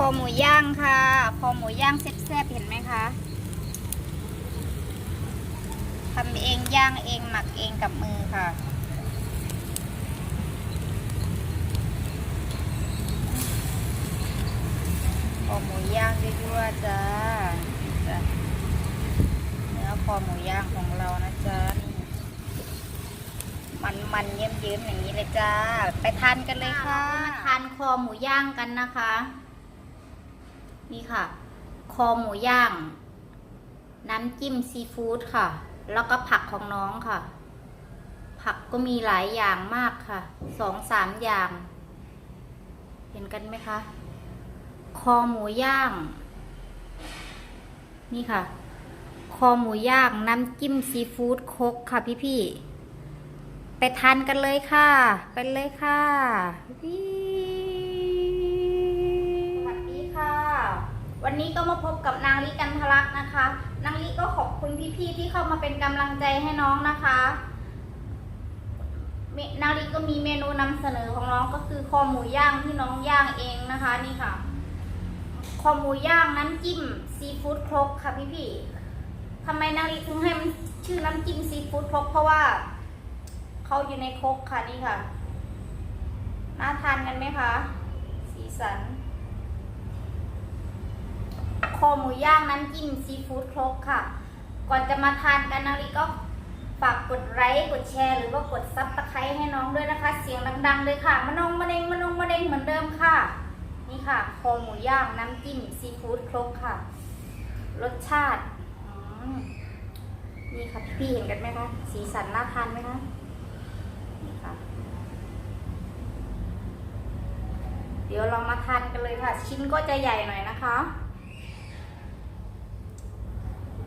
คอหมูย่างค่ะ คอหมูย่างแซ่บๆเห็นไหมคะทำเองย่างเองหมักเองกับมือค่ะคอหมูย่างด้วยจ้าจ้ะเนื้อคอหมูย่างของเรานะจ๊ะนี่มันมันๆเยิ้มๆอย่างนี้เลยจ้า ไปทานกันเลยค่ะ มาทานคอหมูย่างกันนะคะ นี่ค่ะ คอหมูย่าง น้ำจิ้มซีฟู้ดค่ะ แล้วก็ผักของน้องค่ะ ผักก็มีหลายอย่างมากค่ะ สองสามอย่าง เห็นกันไหมคะ คอหมูย่าง นี่ค่ะ คอหมูย่าง น้ำจิ้มซีฟู้ดคกค่ะพี่ๆไปทานกันเลยค่ะ ไปเลยค่ะวิ วันนี้ก็มาพบกับนางลิกันทลักษ์นะคะ นางลิก็ขอบคุณพี่ๆที่เข้ามาเป็นกำลังใจให้น้องนะคะเมนางลิก็มีเมนูนำเสนอของน้องก็คือคอหมูย่างที่น้องย่างเองนะคะนี่ค่ะ คอหมูย่างน้ำจิ้มซีฟู้ดครกค่ะพี่ๆทำไมนางลิถึงให้มันชื่อน้ำจิ้มซีฟู้ดครกเพราะว่าเขาอยู่ในครกค่ะนี่ค่ะน่าทานกันไหมคะ สีสัน คอหมูย่างน้ำจิ้มซีฟู้ดครกค่ะ ก่อนจะมาทานกันนาลีก็ฝากกดไลค์กดแชร์หรือว่ากดซับสไครต์ให้น้องด้วยนะคะ เสียงดัง ๆ เลยค่ะมะนงมะเร็งมะนงมะเร็งเหมือนเดิมค่ะ นี่ค่ะคอหมูย่างน้ำจิ้มซีฟู้ดครกค่ะ รสชาตินี่ค่ะพี่ๆเห็นกันไหมคะสีสันน่าทานไหมคะนี่ค่ะ เดี๋ยวเรามาทานกันเลยค่ะ ชิ้นก็จะใหญ่หน่อยนะคะ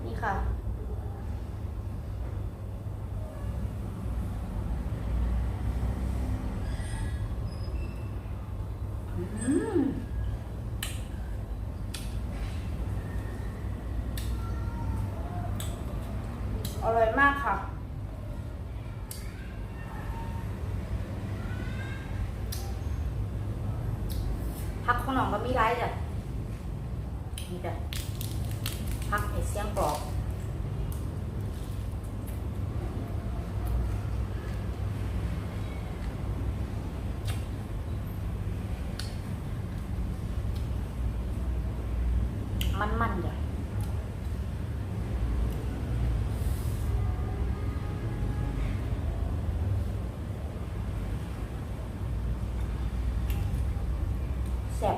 นี่ ค่ะ อืม อร่อยมากค่ะ พักของหนองก็มีไรจ้ะนี่จ้ะ พักเห็ดเสียงกรอบมันมันๆจ้ะแซ่บ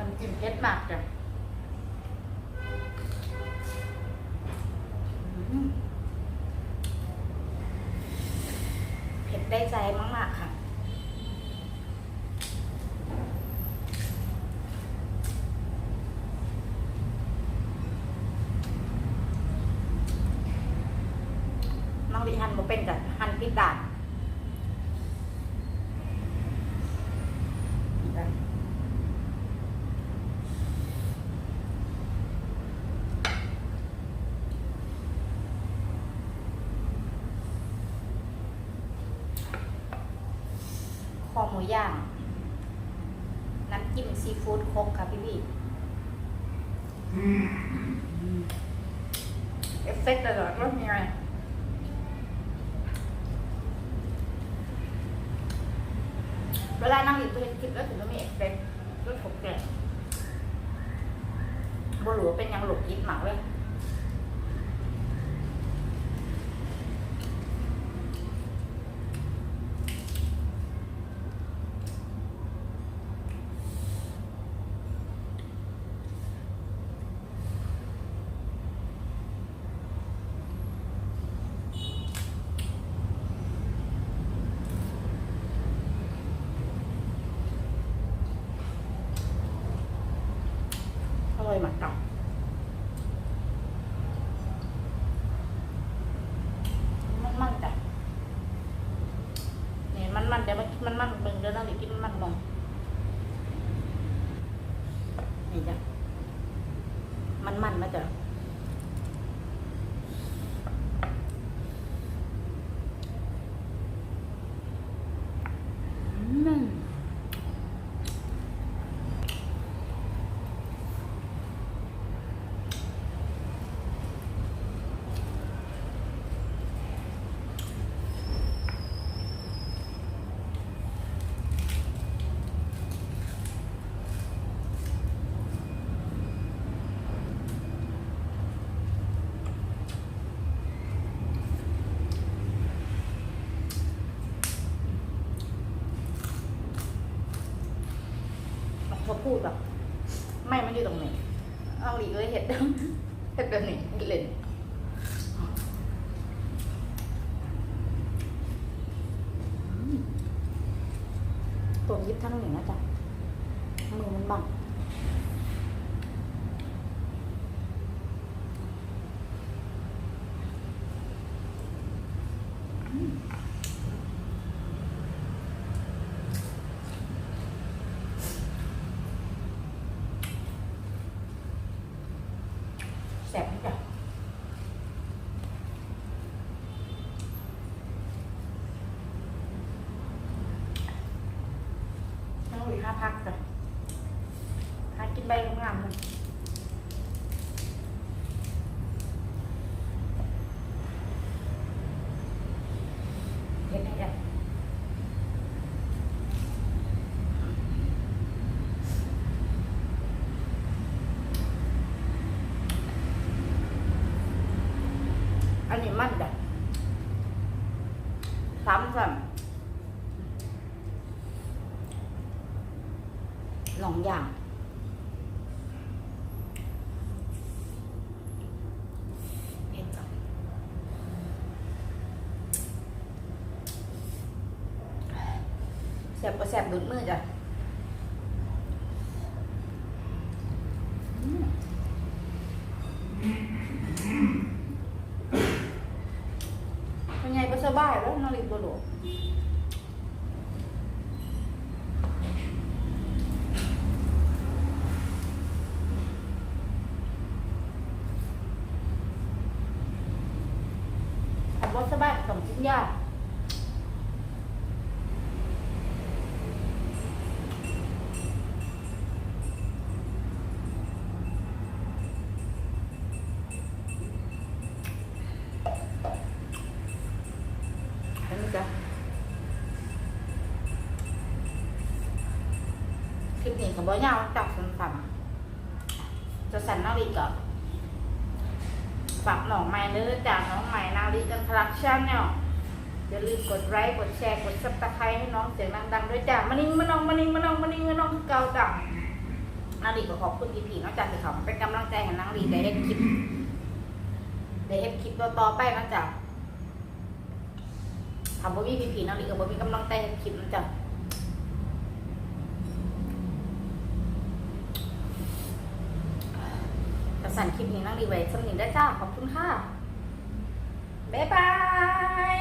น้ำจิ้มเผ็ดมากจ้ะเผ็ดได้ใจมาก ๆ ค่ะน้องดิฮันบ่เป็นจ้ะฮันพิดดานจ้ะ คอหมู ย่าง น้ำจิ้มซีฟู้ดครกค่ะพี่พี่เอฟเฟกต์ตลอดรสมีอะไรเวลานั่งอยู่ตัวเห็นคลิปแล้วถึงจะมีเอฟเฟกต์รสถกแก่บหรูว่าเป็นยังหลบยิดหมักเลย mặt trọc mặn mặn cả nè mặn mặn để mà mặn mặn bừng đưa ra để kim mặn mồng này chứ mặn mặn mà chứ เขาพูดแบบ ไม่มันอยู่ตรงไหนเอาหลีเอ้ยเห็ดเห็ดแบบนี้เล่นตัวยิบทั้งหนึ่งนะจ๊ะมือมันบังอืมแสบนะจ๊ะทั้งหลีห้าพักจ้ะ หากินใบงามๆเลยเห็นไหมจ๊ะ อันนี้มันจ้ะสามสัมหลองอย่างเผ็ดจัง แสบก็แสบดุดมือจ้ะเป็นไงก็สบายแล้วนาฬิกาโดดขับรถสบายสองชิ้นยาก ก็บ่ยาวจับสั้นจะสั่นนาฬิกาฝากหนองใหม่เด้อจากน้องใหม่นาฬิกันทลักชั่นเนี่ยอย่าลืมกดไลค์กดแชร์กดซับสไครต์ให้น้องเสียงดังๆด้วยจ้ามานิ่งมาน้องมานิ่งมาน้องมานิ่งมาน้องเก่าจ้ะนาฬิก็ขอบคุณพี่พีนอกจากที่เขาเป็นกำลังใจให้นางลีได้เฮ็ดคลิปได้เฮ็ดคลิปต่อไปนะจ๊ะถามว่ามีพี่พีนางลีก็บ่มีกำลังใจเฮ็ดคลิปนะจ๊ะกระ สันคลิปนี้นางลีไว้สำนึกได้จ้า ขอบคุณค่ะ บ๊ายบาย